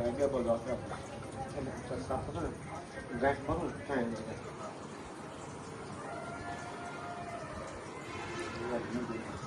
આજ્ઞા પછી જય ભગવાન કરો. કે બધું આપણે એટલે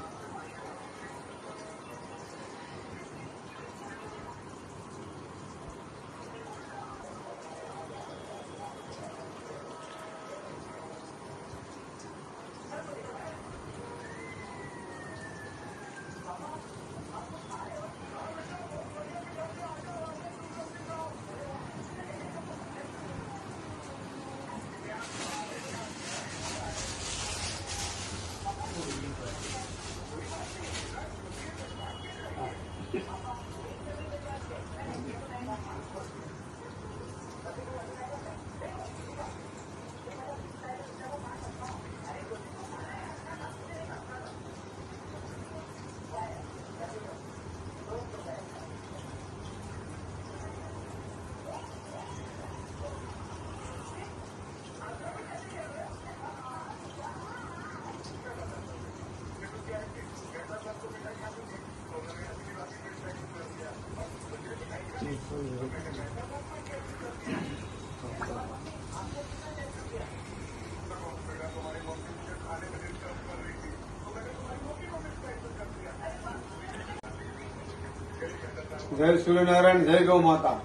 જય સૂર્યનારાયણ, જય ગૌ માતા.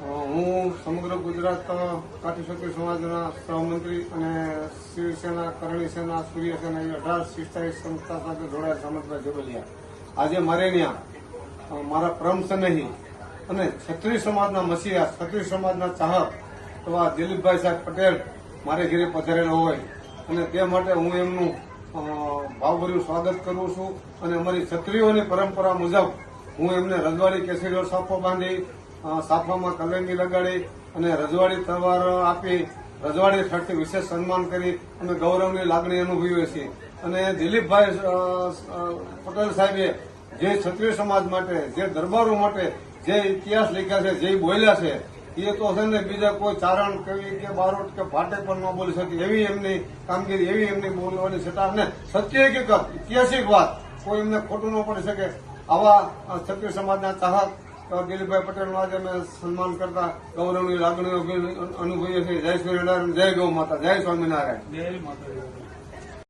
હું સમગ્ર ગુજરાત કાઠી સમાજના સહમંત્રી અને શિવસેના, કરણી સેના સૂર્યસેના એ અઢાર શિસ્તાઈ સંસ્થા સાથે જોડાયેલ સમગ્ર જોડલિયા આજે મારે ત્યાં મારા પરમ સ્નેહી અને ક્ષત્રિય સમાજના મસીહા, ક્ષત્રિય સમાજના ચાહક એવા દિલીપભાઈ સાહેબ પટેલ મારે ઘરે પધારેલો હોય. અને તે માટે હું એમનું ભાવભર્યું સ્વાગત કરું છું. અને અમારી ક્ષત્રિયોની પરંપરા મુજબ હું એમને રજવાડી કેસરીઓ સાફો બાંધી સાફામાં કલંગી લગાડી અને રજવાડી તલવાર આપી, રજવાડી થડથી વિશેષ સન્માન કરી અમે ગૌરવની લાગણી અનુભવીએ છીએ. અને દિલીપભાઈ પટેલ સાહેબે જે ક્ષત્રિય સમાજ માટે, જે દરબારો માટે જે ઇતિહાસ લખ્યા છે, જે બોલ્યા છે, એ તો છે ને બીજા કોઈ ચારણ કવિ કે બારોટ કે ભાટે પણ ન બોલી શકે. એવી એમની કામગીરી, એવી એમની બોલવાની છતાં ને સત્ય હકીકત, ઐતિહાસિક વાત. કોઈ એમને ખોટું ન પડી શકે. આવા ક્ષત્રિય સમાજના ચાહક દિલીપભાઈ પટેલનું આજે અમે સન્માન કરતા ગૌરવની લાગણીઓ અનુભવીએ છીએ. જય સ્વામિનારાયણ જય ગૌ માતા, જય સ્વામિનારાયણ. જય માતાજી.